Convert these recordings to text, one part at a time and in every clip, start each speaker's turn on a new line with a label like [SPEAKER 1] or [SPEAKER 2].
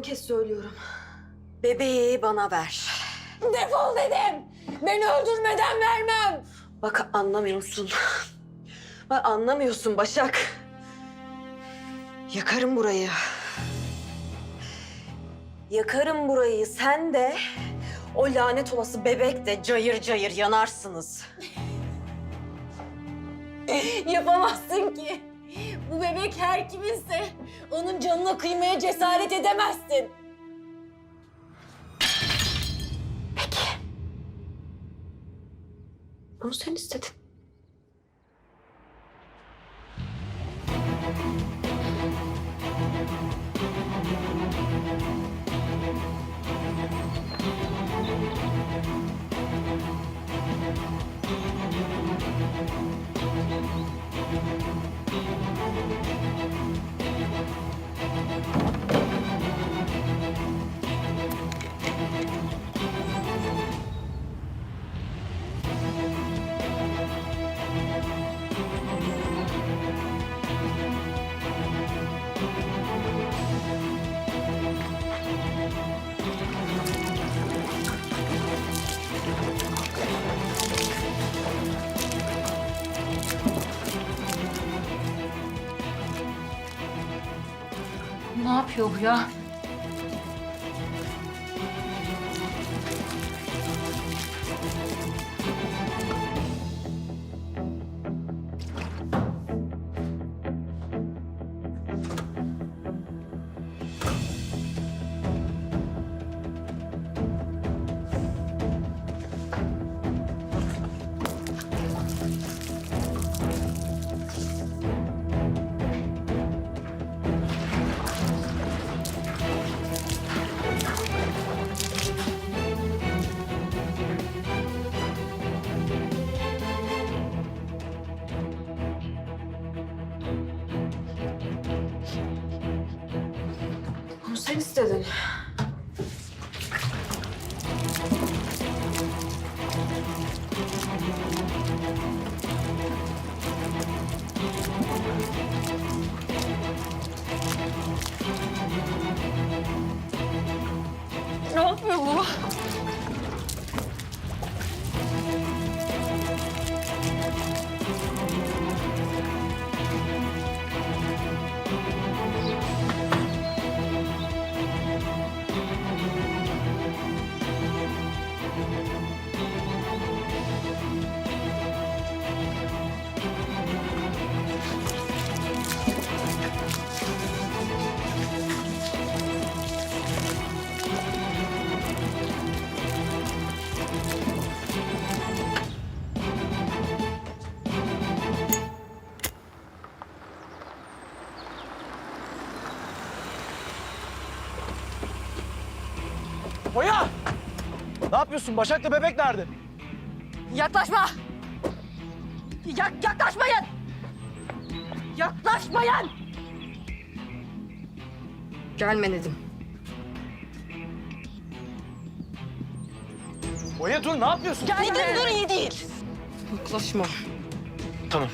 [SPEAKER 1] son kez söylüyorum. Bebeği bana ver.
[SPEAKER 2] Defol dedim. Beni öldürmeden vermem.
[SPEAKER 1] Bak anlamıyorsun. Bak anlamıyorsun Başak. Yakarım burayı. Yakarım burayı. Sen de o lanet olası bebek de cayır cayır yanarsınız.
[SPEAKER 2] Yapamazsın ki. Bu bebek her kiminse onun canına kıymaya cesaret edemezsin.
[SPEAKER 1] Bunu sen istedin.
[SPEAKER 2] Ya?
[SPEAKER 1] Sen istedin.
[SPEAKER 2] Ne yapıyor bu?
[SPEAKER 3] Oya! Ne yapıyorsun? Başak'la bebek nerede?
[SPEAKER 2] Yaklaşma! Yak yaklaşmayın! Yaklaşmayın!
[SPEAKER 1] Gelme dedim.
[SPEAKER 3] Oya dur ne yapıyorsun?
[SPEAKER 2] Gel dur dur iyi değil.
[SPEAKER 1] Yaklaşma.
[SPEAKER 3] Tamam.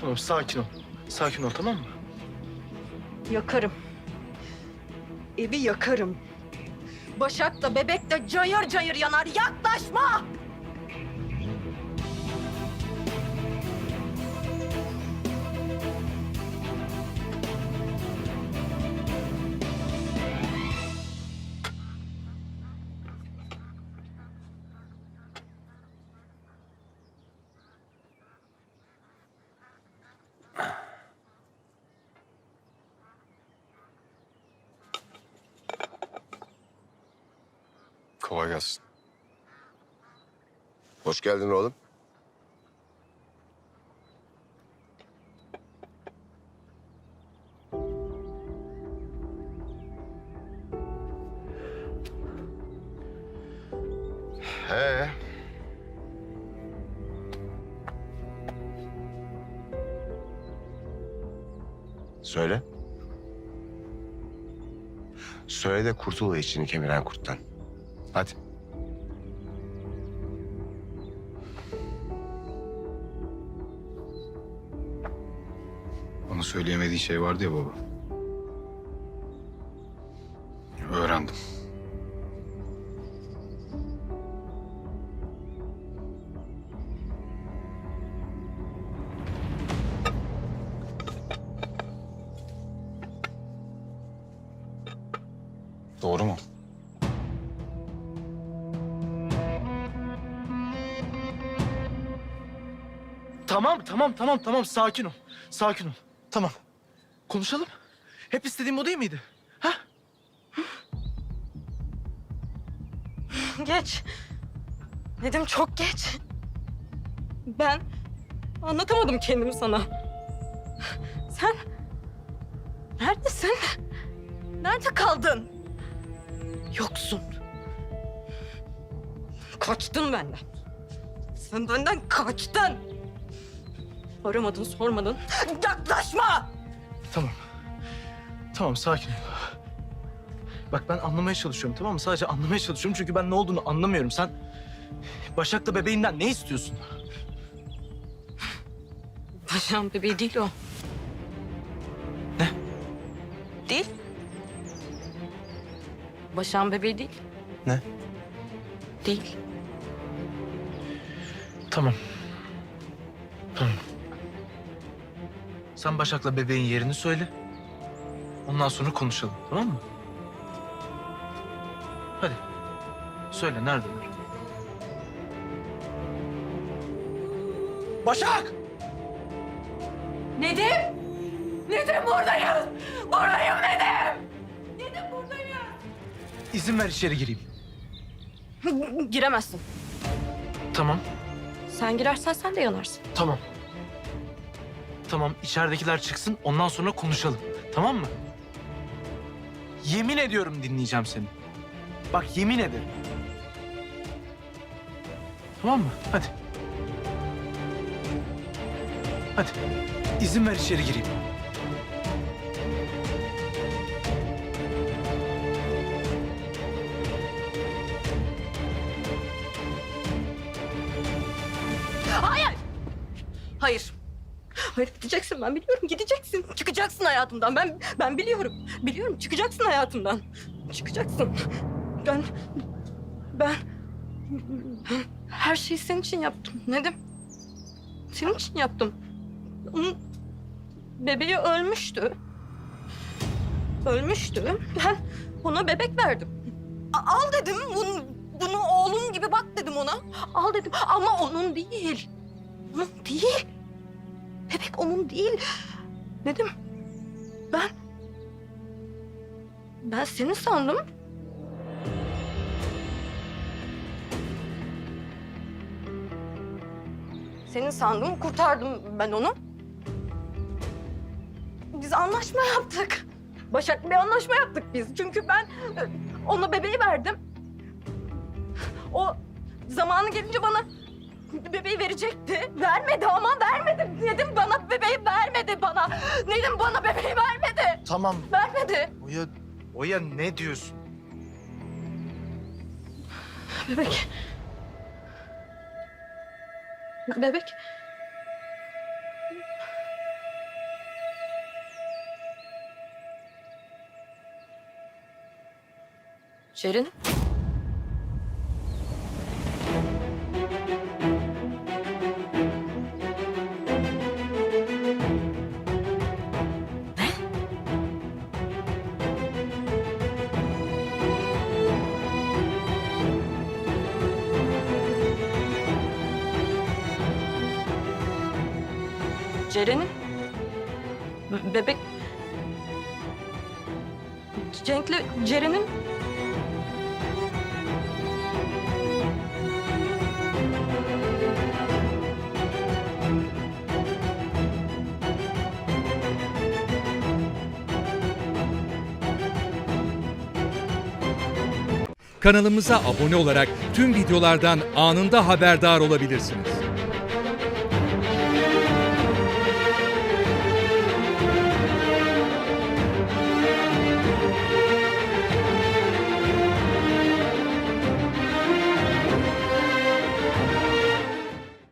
[SPEAKER 3] Tamam sakin ol. Sakin ol tamam mı?
[SPEAKER 1] Yakarım. Evi yakarım. Başak da bebek de cayır cayır yanar. Yaklaşma!
[SPEAKER 4] Kolay gelsin. Hoş geldin oğlum. He. Söyle. Söyle de kurtul o içini kemiren kurttan. Hadi.
[SPEAKER 5] Bana söyleyemediğin şey vardı ya baba. Öğrendim.
[SPEAKER 3] Doğru mu? Tamam, tamam, tamam, tamam. Sakin ol. Sakin ol. Tamam. Konuşalım. Hep istediğim o değil miydi? Ha?
[SPEAKER 1] Geç. Nedim çok geç. Ben anlatamadım kendimi sana. Sen neredesin? Nerede kaldın? Yoksun. Kaçtın benden. Sen benden kaçtın. Aramadın, sormadın. Yaklaşma!
[SPEAKER 3] Tamam. Tamam, sakin ol. Bak ben anlamaya çalışıyorum tamam mı? Sadece anlamaya çalışıyorum çünkü ben ne olduğunu anlamıyorum. Sen Başak'la bebeğinden ne istiyorsun?
[SPEAKER 1] Başak'ın bebeği değil o.
[SPEAKER 3] Ne?
[SPEAKER 1] Değil. Başak'ın bebeği değil.
[SPEAKER 3] Ne?
[SPEAKER 1] Değil.
[SPEAKER 3] Tamam. Tamam. Sen Başak'la bebeğin yerini söyle. Ondan sonra konuşalım tamam mı? Hadi. Söyle neredeler? Başak!
[SPEAKER 2] Nedim! Nedim buradayım! Buradayım Nedim! Nedim buradayım!
[SPEAKER 3] İzin ver içeri gireyim.
[SPEAKER 1] Giremezsin.
[SPEAKER 3] Tamam.
[SPEAKER 1] Sen girersen sen de yanarsın.
[SPEAKER 3] Tamam. Tamam içeridekiler çıksın ondan sonra konuşalım. Tamam mı? Yemin ediyorum dinleyeceğim seni. Bak yemin ederim. Tamam mı? Hadi. Hadi. İzin ver içeri gireyim.
[SPEAKER 1] Hayır. Hayır gideceksin ben biliyorum gideceksin. Çıkacaksın hayatımdan ben ben biliyorum. Biliyorum çıkacaksın hayatımdan. Çıkacaksın. Ben ben her şeyi senin için yaptım Nedim. Senin için yaptım. Onun bebeği ölmüştü. Ölmüştü. Ben ona bebek verdim. Al dedim bunu, bunu oğlum gibi bak dedim ona. Al dedim ama onun değil. Onun değil. Bebek onun değil. Dedim. Ben... Ben seni sandım. Seni sandım, kurtardım ben onu. Biz anlaşma yaptık. Başak bir anlaşma yaptık biz. Çünkü ben e, ona bebeği verdim. O zamanı gelince bana bebeği verecekti. Vermedi ama vermedi. Nedim bana bebeği vermedi bana. Nedim bana bebeği vermedi.
[SPEAKER 3] Tamam.
[SPEAKER 1] Vermedi.
[SPEAKER 3] Oya, Oya ne diyorsun?
[SPEAKER 1] Bebek. Bebek. Şerin. Ceren'in be- bebek. Cenk'le Ceren'in.
[SPEAKER 5] Kanalımıza abone olarak tüm videolardan anında haberdar olabilirsiniz.